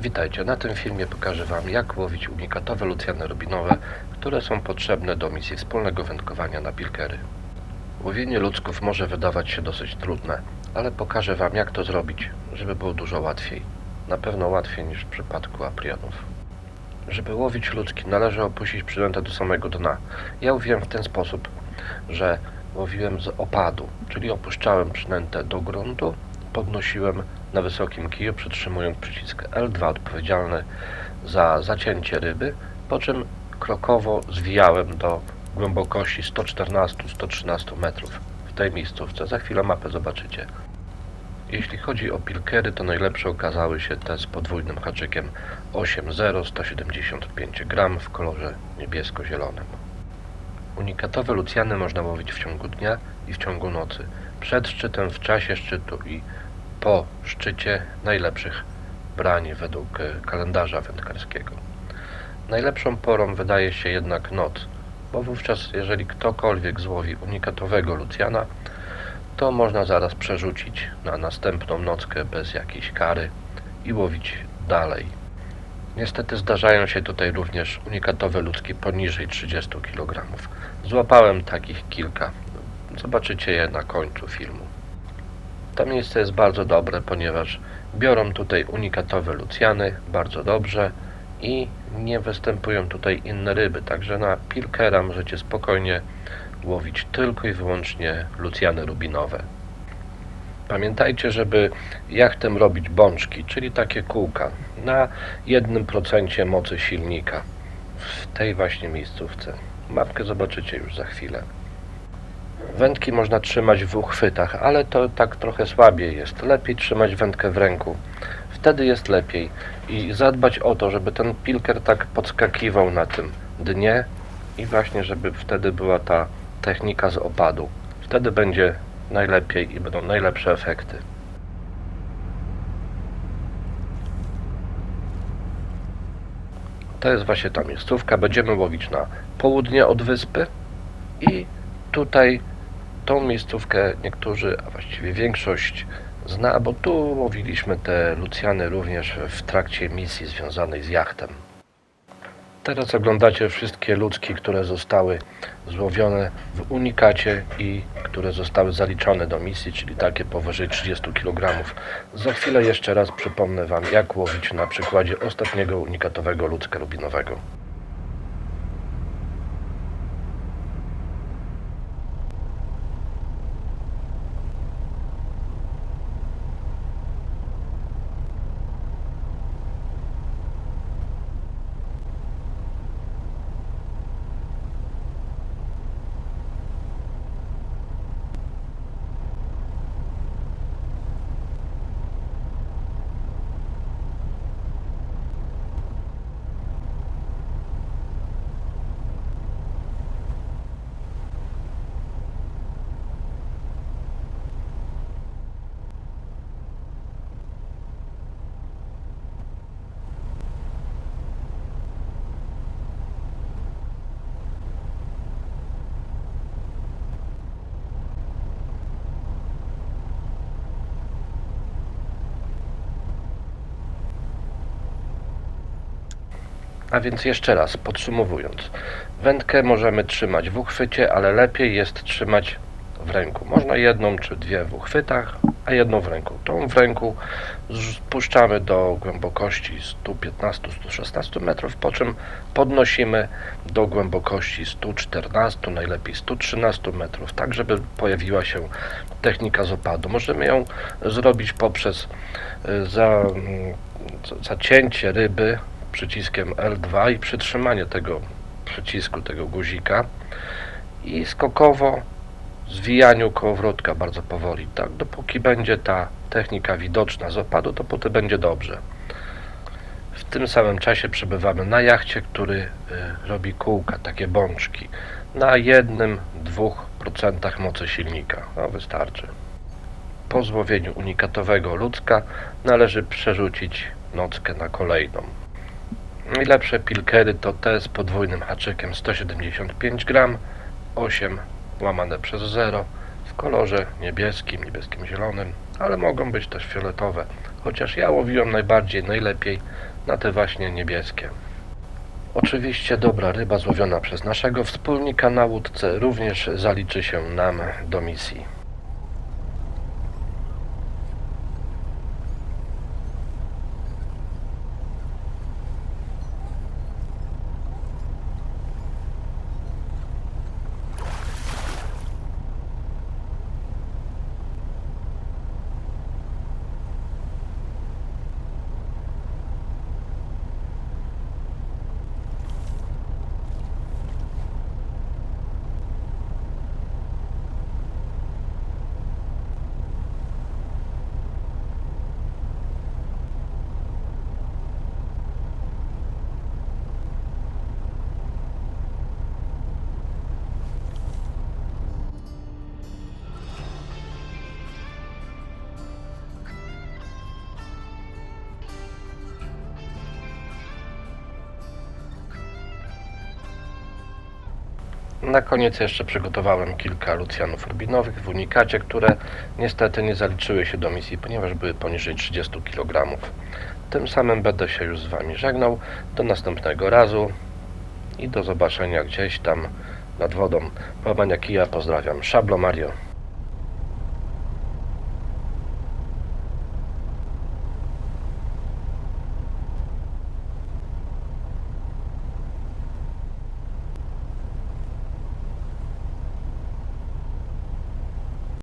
Witajcie, na tym filmie pokażę Wam jak łowić unikatowe lucjany rubinowe, które są potrzebne do misji wspólnego wędkowania na pilkery. Łowienie ludzków może wydawać się dosyć trudne, ale pokażę Wam jak to zrobić, żeby było dużo łatwiej. Na pewno łatwiej niż w przypadku aprionów. Żeby łowić ludzki należy opuścić przynętę do samego dna. Ja łowiłem w ten sposób, że łowiłem z opadu, czyli opuszczałem przynętę do gruntu, podnosiłem na wysokim kiju, przytrzymując przycisk L2 odpowiedzialny za zacięcie ryby, po czym krokowo zwijałem do głębokości 114-113 metrów w tej miejscówce. Za chwilę mapę zobaczycie. Jeśli chodzi o pilkery, to najlepsze okazały się te z podwójnym haczykiem 8.0 175 gram w kolorze niebiesko-zielonym. Unikatowe lucjany można łowić w ciągu dnia i w ciągu nocy. Przed szczytem, w czasie szczytu i po szczycie najlepszych brań według e, kalendarza wędkarskiego. Najlepszą porą wydaje się jednak noc, bo wówczas jeżeli ktokolwiek złowi unikatowego lucjana, to można zaraz przerzucić na następną nockę bez jakiejś kary i łowić dalej. Niestety zdarzają się tutaj również unikatowe ludzkie poniżej 30 kg. Złapałem takich kilka. Zobaczycie je na końcu filmu. To miejsce jest bardzo dobre, ponieważ biorą tutaj unikatowe lucjany bardzo dobrze i nie występują tutaj inne ryby, także na pilkera możecie spokojnie łowić tylko i wyłącznie lucjany rubinowe. Pamiętajcie, żeby jachtem robić bączki, czyli takie kółka, na 1% mocy silnika w tej właśnie miejscówce. Mapkę zobaczycie już za chwilę. Wędki można trzymać w uchwytach, ale to tak trochę słabiej jest. Lepiej trzymać wędkę w ręku. Wtedy jest lepiej i zadbać o to, żeby ten pilker tak podskakiwał na tym dnie i właśnie, żeby wtedy była ta technika z opadu. Wtedy będzie najlepiej i będą najlepsze efekty. To jest właśnie ta miejscówka. Będziemy łowić na południe od wyspy i tutaj tą miejscówkę niektórzy, a właściwie większość zna, bo tu łowiliśmy te lucjany również w trakcie misji związanej z jachtem. Teraz oglądacie wszystkie ludzki, które zostały złowione w unikacie i które zostały zaliczone do misji, czyli takie powyżej 30 kg. Za chwilę jeszcze raz przypomnę Wam, jak łowić na przykładzie ostatniego unikatowego ludzka rubinowego. A więc jeszcze raz, podsumowując. Wędkę możemy trzymać w uchwycie, ale lepiej jest trzymać w ręku. Można jedną czy dwie w uchwytach, a jedną w ręku. Tą w ręku spuszczamy do głębokości 115-116 metrów, po czym podnosimy do głębokości 114, najlepiej 113 metrów, tak żeby pojawiła się technika z opadu. Możemy ją zrobić poprzez y, za, mm, zacięcie ryby przyciskiem L2 i przytrzymanie tego przycisku, tego guzika i skokowo zwijaniu kołowrotka bardzo powoli, tak, dopóki będzie ta technika widoczna z opadu, potem będzie dobrze. W tym samym czasie przebywamy na jachcie, który y, robi kółka, takie bączki, na jednym, dwóch procentach mocy silnika, no wystarczy. Po złowieniu unikatowego ludzka należy przerzucić nockę na kolejną. Najlepsze pilkery to te z podwójnym haczykiem 175 gram, 8 łamane przez 0 w kolorze niebieskim, niebieskim zielonym, ale mogą być też fioletowe. Chociaż ja łowiłem najbardziej, najlepiej na te właśnie niebieskie. Oczywiście dobra ryba złowiona przez naszego wspólnika na łódce również zaliczy się nam do misji. Na koniec jeszcze przygotowałem kilka lucjanów rubinowych w unikacie, które niestety nie zaliczyły się do misji, ponieważ były poniżej 30 kg. Tym samym będę się już z Wami żegnał. Do następnego razu i do zobaczenia gdzieś tam nad wodą. Łamania kija pozdrawiam. Szablo Mario.